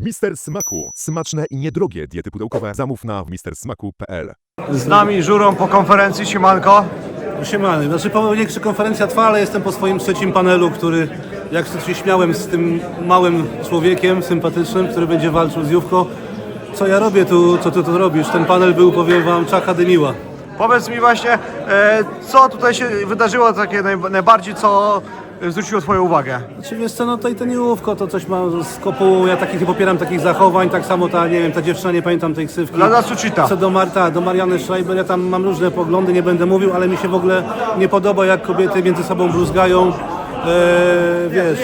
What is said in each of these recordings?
Mister Smaku. Smaczne i niedrogie diety pudełkowe. Zamów na mistersmaku.pl. Z nami żurą po konferencji, siemanko. Siemany. Znaczy po większa konferencja trwa, ale jestem po swoim trzecim panelu, który jak się śmiałem z tym małym człowiekiem sympatycznym, który będzie walczył z Jówko. Co ja robię tu, co ty tu robisz? Ten panel był, powiem wam, czaka dymiła. Powiedz mi właśnie, e, co tutaj się wydarzyło takie naj, najbardziej, co zwróciło twoją uwagę? Znaczy wiesz co, no to i ten Jówko to coś ma z kopułą, ja takich nie popieram takich zachowań, tak samo ta, nie wiem, ta dziewczyna, nie pamiętam tej ksywki. Lada Suchita. Co do Marta, do Mariany Schreiber, ja tam mam różne poglądy, nie będę mówił, ale mi się w ogóle nie podoba, jak kobiety między sobą bluzgają. E, wiesz,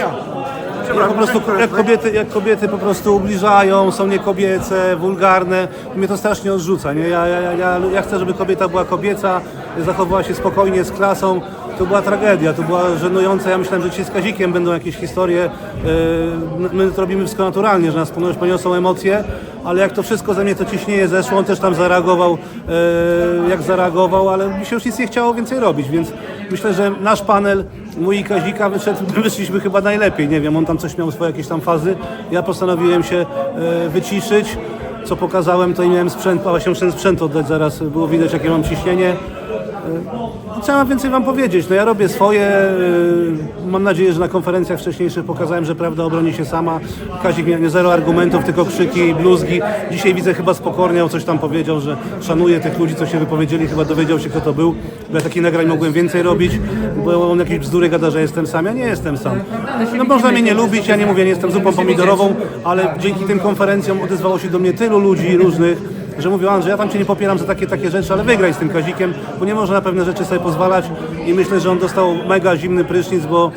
jak po prostu, jak kobiety, jak kobiety po prostu ubliżają, są niekobiece, wulgarne, mnie to strasznie odrzuca, nie? Ja, ja, ja, ja, ja chcę, żeby kobieta była kobieca, zachowała się spokojnie, z klasą. To była tragedia, to była żenująca. Ja myślałem, że dzisiaj z Kazikiem będą jakieś historie. Yy, My to robimy wszystko naturalnie, że nas poniosą emocje, ale jak to wszystko ze mnie to ciśnienie zeszło, on też tam zareagował, yy, jak zareagował, ale mi się już nic nie chciało więcej robić, więc myślę, że nasz panel, mój i Kazika wyszedł, wyszliśmy chyba najlepiej, nie wiem, on tam coś miał swoje jakieś tam fazy, ja postanowiłem się yy, wyciszyć, co pokazałem, to i miałem sprzęt, a właśnie sprzęt oddać zaraz, było widać jakie mam ciśnienie. I Co mam więcej Wam powiedzieć? No ja robię swoje. yy, Mam nadzieję, że na konferencjach wcześniejszych pokazałem, że prawda obroni się sama. Kazik miał nie zero argumentów, tylko krzyki i bluzgi. Dzisiaj widzę chyba spokorniał, coś tam powiedział, że szanuje tych ludzi, co się wypowiedzieli. Chyba dowiedział się, kto to był. Ja takich nagrań mogłem więcej robić, bo on jakieś bzdury gada, że jestem sam. Ja nie jestem sam. No można mnie nie lubić, ja nie mówię, nie jestem zupą pomidorową, ale dzięki tym konferencjom odezwało się do mnie tylu ludzi różnych, że mówią Andrzej, ja tam Cię nie popieram za takie, takie rzeczy, ale wygraj z tym Kazikiem, bo nie można na pewne rzeczy sobie pozwalać i myślę, że on dostał mega zimny prysznic, bo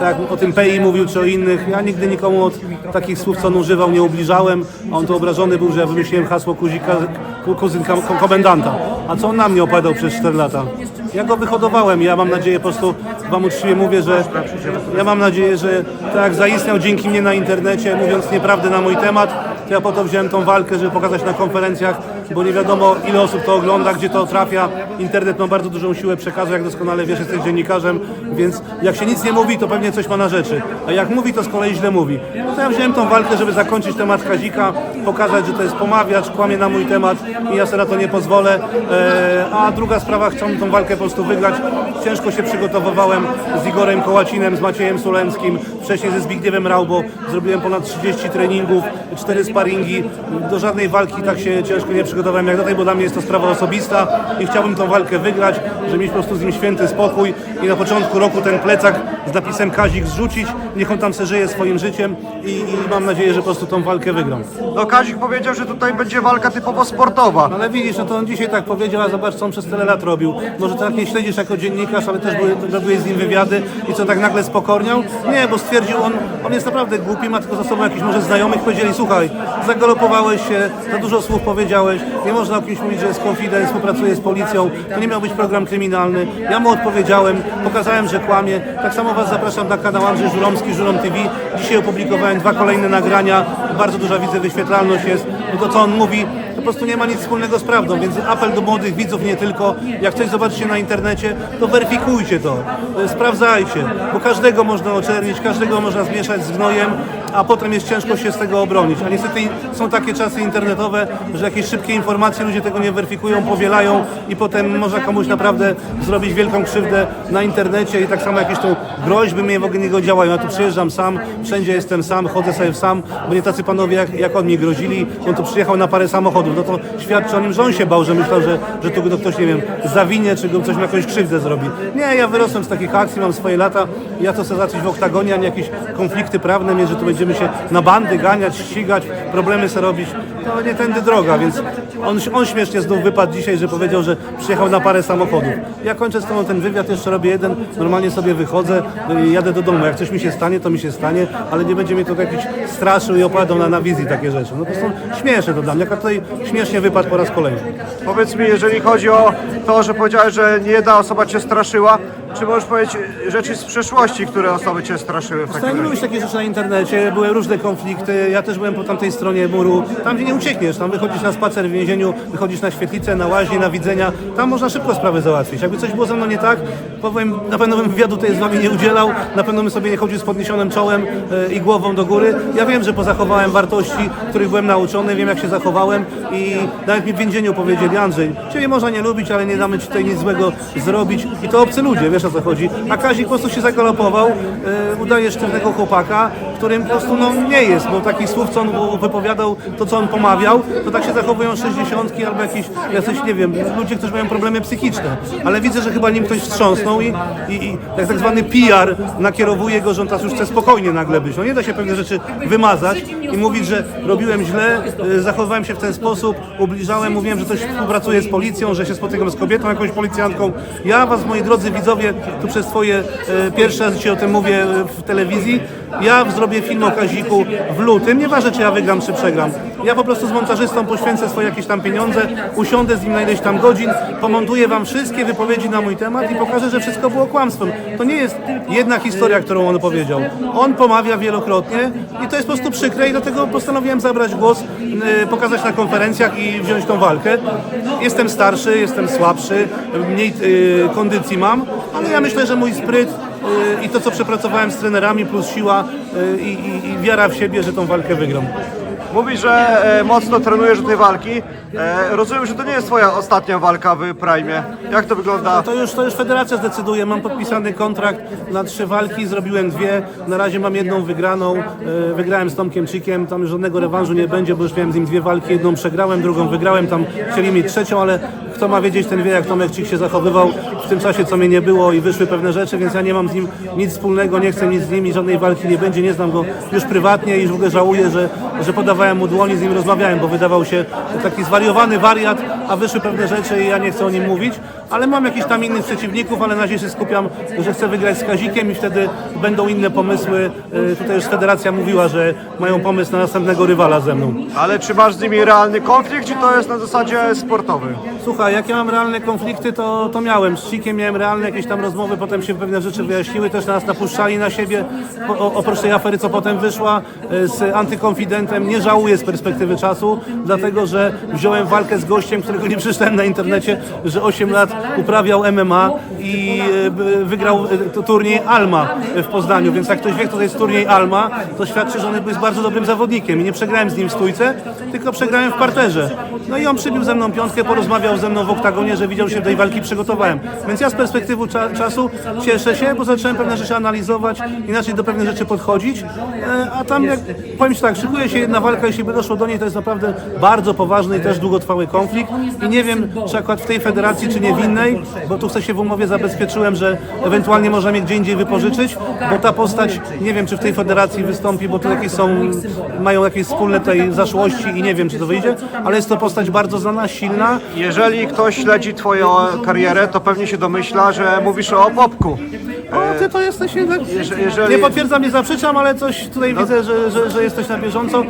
tak jak o tym Pei mówił, czy o innych, ja nigdy nikomu od takich słów, co on używał, nie ubliżałem, a on to obrażony był, że ja wymyśliłem hasło kuzika, ku- kuzyn komendanta, a co on na mnie opowiadał przez 4 lata? Ja go wyhodowałem ja mam nadzieję, po prostu Wam uczciwie mówię, że ja mam nadzieję, że tak zaistniał dzięki mnie na internecie, mówiąc nieprawdę na mój temat, to ja po to wziąłem tą walkę, żeby pokazać na konferencjach, bo nie wiadomo ile osób to ogląda, gdzie to trafia. Internet ma bardzo dużą siłę przekazu, jak doskonale wiesz, jesteś dziennikarzem, więc jak się nic nie mówi, to pewnie coś ma na rzeczy. A jak mówi, to z kolei źle mówi. No to ja wziąłem tą walkę, żeby zakończyć temat Kazika, pokazać, że to jest pomawiacz, kłamie na mój temat i ja sobie na to nie pozwolę. E, a druga sprawa, chcę tą walkę po prostu wygrać. Ciężko się przygotowywałem z Igorem Kołacinem, z Maciejem Sulenskim, wcześniej ze Zbigniewem Raubo. Zrobiłem ponad 30 treningów, 4 sparingi. Do żadnej walki tak się ciężko nie przygotowałem jak do tej, bo dla mnie jest to sprawa osobista i chciałbym tą walkę wygrać, żeby mieć po prostu z nim święty spokój i na początku roku ten plecak z napisem Kazik zrzucić, niech on tam se żyje swoim życiem i, i mam nadzieję, że po prostu tą walkę wygram. No Kazik powiedział, że tutaj będzie walka typowo sportowa. No ale widzisz, no to on dzisiaj tak powiedział, a zobacz co on przez tyle lat robił. Może tak nie śledzisz jako dziennikarz, ale też były, robiłeś z nim wywiady i co tak nagle spokorniał? Nie, bo stwierdził on, on jest naprawdę głupi, ma tylko za sobą jakichś może znajomych, powiedzieli słuchaj, zagalopowałeś się, za dużo słów powiedziałeś, nie można o kimś mówić, że jest confidence, współpracuje z policją, to nie miał być program kryminalny. Ja mu odpowiedziałem, pokazałem, że kłamie. Tak samo Was zapraszam na kanał Andrzej Żuromski, Żurom TV. Dzisiaj opublikowałem dwa kolejne nagrania, bardzo duża widzę wyświetlalność jest. No to co on mówi, prostu nie ma nic wspólnego z prawdą, więc apel do młodych widzów nie tylko. Jak coś zobaczycie na internecie, to weryfikujcie to, sprawdzajcie, bo każdego można oczernić, każdego można zmieszać z gnojem, a potem jest ciężko się z tego obronić. A niestety są takie czasy internetowe, że jakieś szybkie informacje ludzie tego nie weryfikują, powielają i potem można komuś naprawdę zrobić wielką krzywdę na internecie i tak samo jakieś tu groźby mnie w ogóle nie działają. Ja tu przyjeżdżam sam, wszędzie jestem sam, chodzę sobie sam, bo nie tacy panowie jak, jak on mi grozili. On tu przyjechał na parę samochodów. No to świadczy o nim, że on się bał, że myślał, że, że tu go ktoś, nie wiem, zawinie, czy go coś mu jakąś krzywdę zrobi. Nie, ja wyrosłem z takich akcji, mam swoje lata. Ja to chcę zacząć w oktagonie, a nie jakieś konflikty prawne mieć, że tu będziemy się na bandy ganiać, ścigać, problemy sobie robić. To nie tędy droga, więc on, on śmiesznie znów wypadł dzisiaj, że powiedział, że przyjechał na parę samochodów. Ja kończę z tobą ten wywiad, jeszcze robię jeden, normalnie sobie wychodzę, y, jadę do domu. Jak coś mi się stanie, to mi się stanie, ale nie będzie mnie tu jakiś straszył i opowiadał na, na wizji takie rzeczy. No to są śmieszne to dla mnie, jak tutaj śmiesznie wypadł po raz kolejny. Powiedz mi, jeżeli chodzi o to, że powiedziałeś, że nie jedna osoba cię straszyła, czy możesz powiedzieć rzeczy z przeszłości, które osoby cię straszyły w Tak, takim razie? takie rzeczy na internecie, były różne konflikty, ja też byłem po tamtej stronie muru, tam gdzie nie uciekniesz, tam wychodzisz na spacer w więzieniu, wychodzisz na świetlicę, na łaźnię, na widzenia, tam można szybko sprawy załatwić. Jakby coś było ze mną nie tak, powiem, na pewno bym wywiadu tutaj z wami nie udzielał, na pewno bym sobie nie chodził z podniesionym czołem e, i głową do góry. Ja wiem, że pozachowałem wartości, których byłem nauczony, wiem jak się zachowałem. I nawet mi w więzieniu powiedzieli, Andrzej, ciebie można nie lubić, ale nie damy ci tutaj nic złego zrobić. I to obcy ludzie, wiesz o co chodzi. A Kazik po prostu się zagalopował, e, udaje sztywnego chłopaka, którym po prostu no, nie jest, bo takich słów, co on wypowiadał, to co on pomawiał, to tak się zachowują 60 albo jakieś, jacyś, nie wiem, ludzie, którzy mają problemy psychiczne. Ale widzę, że chyba nim ktoś wstrząsnął i, i, i jak tak zwany PR nakierowuje go, że on teraz już chce spokojnie nagle być. No nie da się pewne rzeczy wymazać i mówić, że robiłem źle, y, zachowywałem się w ten sposób, ubliżałem, mówiłem, że coś współpracuję z policją, że się spotykam z kobietą, jakąś policjantką. Ja was, moi drodzy widzowie, tu przez swoje e, pierwsze raz dzisiaj o tym mówię e, w telewizji, ja zrobię film o Kaziku w lutym, nieważne czy ja wygram, czy przegram. Ja po prostu z montażystą poświęcę swoje jakieś tam pieniądze, usiądę z nim na ileś tam godzin, pomontuję wam wszystkie wypowiedzi na mój temat i pokażę, że wszystko było kłamstwem. To nie jest jedna historia, którą on powiedział. On pomawia wielokrotnie i to jest po prostu przykre i dlatego postanowiłem zabrać głos, yy, pokazać na konferencjach i wziąć tą walkę. Jestem starszy, jestem słabszy, mniej yy, kondycji mam, ale ja myślę, że mój spryt i to, co przepracowałem z trenerami, plus siła yy, i, i, i wiara w siebie, że tą walkę wygram. Mówisz, że e, mocno trenujesz do tej walki. E, rozumiem, że to nie jest twoja ostatnia walka w Prime. Jak to wygląda? To już, to już federacja zdecyduje. Mam podpisany kontrakt na trzy walki, zrobiłem dwie. Na razie mam jedną wygraną. E, Wygrałem z Tomkiem Cikiem, tam już żadnego rewanżu nie będzie, bo już miałem z nim dwie walki. Jedną przegrałem, drugą wygrałem. Tam chcieli mieć trzecią, ale kto ma wiedzieć, ten wie, jak Tomek Cik się zachowywał w tym czasie, co mnie nie było i wyszły pewne rzeczy, więc ja nie mam z nim nic wspólnego, nie chcę nic z nim i żadnej walki nie będzie. Nie znam go już prywatnie i w ogóle żałuję, że, że podawałem mu dłoni, z nim rozmawiałem, bo wydawał się taki zwariowany wariat, a wyszły pewne rzeczy i ja nie chcę o nim mówić, ale mam jakichś tam innych przeciwników, ale na razie się skupiam, że chcę wygrać z Kazikiem i wtedy będą inne pomysły. E, Tutaj już federacja mówiła, że mają pomysł na następnego rywala ze mną. Ale czy masz z nimi realny konflikt, czy to jest na zasadzie sportowy? Słuchaj, jak ja mam realne konflikty, to, to miałem. Z Cikiem miałem realne jakieś tam rozmowy, potem się pewne rzeczy wyjaśniły, też nas napuszczali na siebie. O, o- oprócz tej afery, co potem wyszła e, z antykonfidentem, nie żałuję z perspektywy czasu, dlatego że wziąłem walkę z gościem, którego nie przeczytałem na internecie, że 8 lat uprawiał MMA i e, wygrał e, turniej Alma w Poznaniu, więc jak ktoś wie, kto to jest turniej Alma, to świadczy, że on jest bardzo dobrym zawodnikiem i nie przegrałem z nim w stójce, tylko przegrałem w parterze. No i on przybił ze mną piątkę, porozmawiał ze mną w oktagonie, że widział się do tej walki przygotowałem. Więc ja z perspektywy cza czasu cieszę się, bo zacząłem pewne rzeczy analizować, inaczej do pewnych rzeczy podchodzić, e, a tam jak, powiem Ci tak, szykuje się jedna walka, jeśli by doszło do niej, to jest naprawdę bardzo poważny i też długotrwały konflikt i nie wiem, czy akurat w tej federacji, czy nie w bo tu się w umowie zabezpieczyłem, że ewentualnie mnie gdzie indziej wypożyczyć, bo ta postać, nie wiem, czy w tej federacji wystąpi, bo tu jakieś są, mają jakieś wspólne tej zaszłości i nie wiem, czy to wyjdzie, ale jest to postać bardzo znana, silna, Jeżeli ktoś śledzi twoją karierę, to pewnie się domyśla, że mówisz o Popku. Ty to jesteś jednak... Jeże- jeżeli- Nie potwierdzam, nie zaprzeczam, ale coś tutaj widzę, że, że, że jesteś na bieżąco.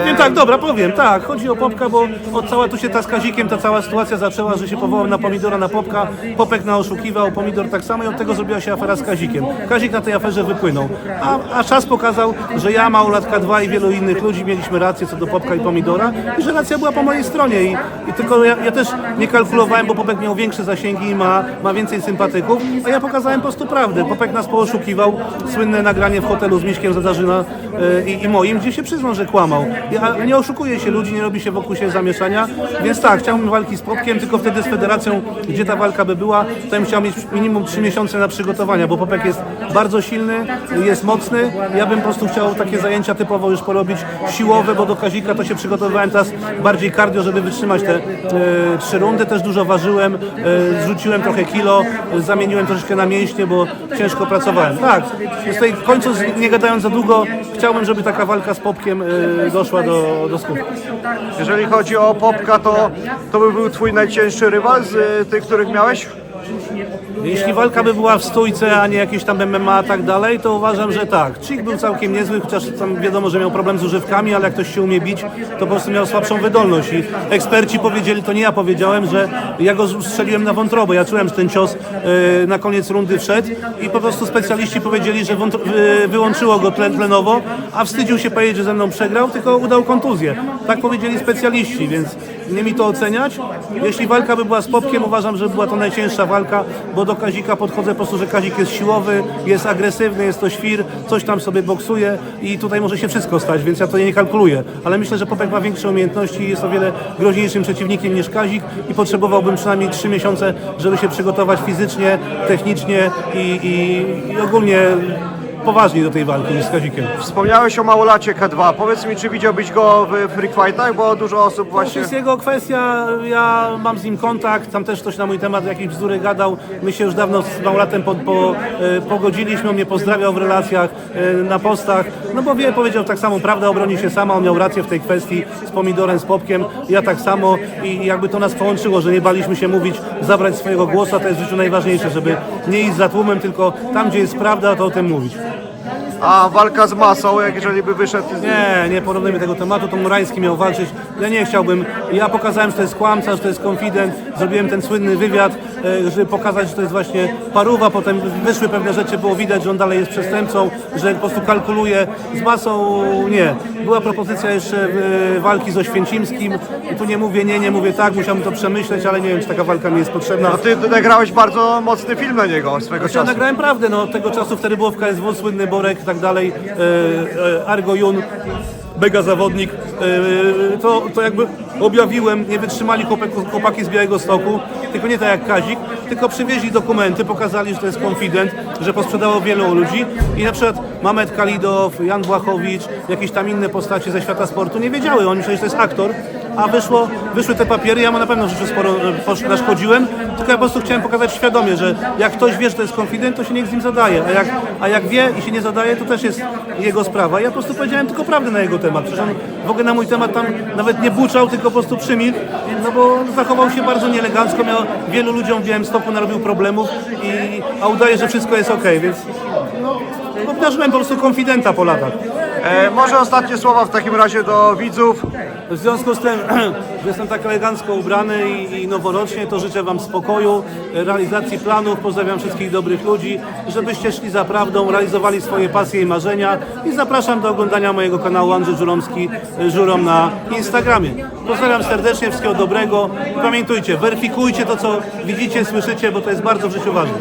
Powiem tak, dobra, powiem, tak, chodzi o Popka, bo od cała tu się ta z Kazikiem, ta cała sytuacja zaczęła, że się powołał na Pomidora, na Popka, Popek na oszukiwał, Pomidor tak samo i od tego zrobiła się afera z Kazikiem. Kazik na tej aferze wypłynął, a, a czas pokazał, że ja, Małolatka 2 i wielu innych ludzi mieliśmy rację co do Popka i Pomidora i że racja była po mojej stronie. I, i tylko ja, ja też nie kalkulowałem, bo Popek miał większe zasięgi i ma, ma więcej sympatyków, a ja pokazałem po prostu prawdę. Popek nas pooszukiwał, słynne nagranie w hotelu z Miśkiem Zadarzyna e, i, moim, gdzie się przyznał, że kłamał. Ja nie oszukuje się ludzi, nie robi się wokół siebie zamieszania, więc tak, chciałbym walki z Popkiem, tylko wtedy z federacją, gdzie ta walka by była, to bym chciał mieć minimum 3 miesiące na przygotowania, bo Popek jest bardzo silny, jest mocny. Ja bym po prostu chciał takie zajęcia typowo już porobić siłowe, bo do Kazika to się przygotowywałem teraz bardziej cardio, żeby wytrzymać te e, trzy rundy. Też dużo ważyłem, e, zrzuciłem trochę kilo, zamieniłem troszeczkę na mięśnie, bo ciężko pracowałem. Tak, więc tutaj w końcu nie gadając za długo, chciałbym, żeby taka walka z Popkiem e, doszła do, do skutku. Jeżeli chodzi o Popka, to to by był twój najcięższy rywal z y, tych, których miałeś? Jeśli walka by była w stójce, a nie jakieś tam MMA i tak dalej, to uważam, że tak. Chick był całkiem niezły, chociaż tam wiadomo, że miał problem z używkami, ale jak ktoś się umie bić, to po prostu miał słabszą wydolność. I eksperci powiedzieli, to nie ja powiedziałem, że ja go strzeliłem na wątrobę. Ja czułem, że ten cios e, na koniec rundy wszedł i po prostu specjaliści powiedzieli, że wy- wyłączyło go tlen, tlenowo, a wstydził się powiedzieć, że ze mną przegrał, tylko udał kontuzję. Tak powiedzieli specjaliści, więc nie mi to oceniać. Jeśli walka by była z Popkiem, uważam, że była to najcięższa walka, bo do Kazika podchodzę po prostu, że Kazik jest siłowy, jest agresywny, jest to świr, coś tam sobie boksuje i tutaj może się wszystko stać, więc ja to nie kalkuluję. Ale myślę, że Popek ma większe umiejętności jest o wiele groźniejszym przeciwnikiem niż Kazik i potrzebowałbym przynajmniej 3 miesiące, żeby się przygotować fizycznie, technicznie i, i, i ogólnie poważniej do tej walki niż z Kazikiem. Wspomniałeś o małolacie K2. Powiedz mi, czy widziałbyś go w freak fightach, bo dużo osób To właśnie... jest jego kwestia, ja mam z nim kontakt, tam też ktoś na mój temat jakieś bzdury gadał. My się już dawno z Maulatem po, po, e, pogodziliśmy, on mnie pozdrawiał w relacjach, e, na postach. No bo wie, powiedział tak samo, prawda obroni się sama, on miał rację w tej kwestii z pomidorem, z popkiem, ja tak samo i jakby to nas połączyło, że nie baliśmy się mówić, zabrać swojego głosu, to jest w życiu najważniejsze, żeby nie iść za tłumem, tylko tam, gdzie jest prawda, to o tym mówić. A walka z masą, jak jeżeli by wyszedł... z- Nie, nie porównujmy tego tematu, to Murański miał walczyć. Ja nie chciałbym. Ja pokazałem, że to jest kłamca, że to jest konfident. Zrobiłem ten słynny wywiad, e, żeby pokazać, że to jest właśnie paruwa. Potem wyszły pewne rzeczy, było widać, że on dalej jest przestępcą, że po prostu kalkuluje. Z masą nie. Była propozycja jeszcze e, walki z Oświęcimskim. I tu nie mówię nie, nie mówię tak, musiałbym to przemyśleć, ale nie wiem, czy taka walka mi jest potrzebna. A ty nagrałeś bardzo mocny film na niego swego Znaczy, ja czasu. nagrałem prawdę, no tego czasu wtedy było w KSW słynny Borek i tak dalej, e, e, Argo Jun, mega zawodnik, e, to, to jakby objawiłem, nie wytrzymali chłopaki, z Białego Stoku, tylko nie tak jak Kazik, tylko przywieźli dokumenty, pokazali, że to jest konfident, że posprzedało wielu ludzi. I na przykład Mamet Kalidow, Jan Błachowicz, jakieś tam inne postacie ze świata sportu nie wiedziały, oni myśleli, że to jest aktor, a wyszło, wyszły te papiery, ja mu na pewno w życiu sporo e, naszkodziłem, tylko ja po prostu chciałem pokazać świadomie, że jak ktoś wie, że to jest konfident, to się nikt z nim zadaje, a jak, a jak wie i się nie zadaje, to też jest jego sprawa. Ja po prostu powiedziałem tylko prawdę na jego temat, przecież on w ogóle na mój temat tam nawet nie buczał, tylko po prostu przymilkł, no bo zachował się bardzo nieelegancko, miał wielu ludziom w Białymstoku narobił problemów, i, a udaje, że wszystko jest okej, więc no, obdarzyłem po prostu konfidenta po latach. E, może ostatnie słowa w takim razie do widzów. W związku z tym, że jestem tak elegancko ubrany i, i noworocznie, to życzę Wam spokoju, realizacji planów, pozdrawiam wszystkich dobrych ludzi, żebyście szli za prawdą, realizowali swoje pasje i marzenia i zapraszam do oglądania mojego kanału Andrzej Żuromski, y, Żurom na Instagramie. Pozdrawiam serdecznie, wszystkiego dobrego pamiętajcie, weryfikujcie to, co widzicie, słyszycie, bo to jest bardzo w życiu ważne.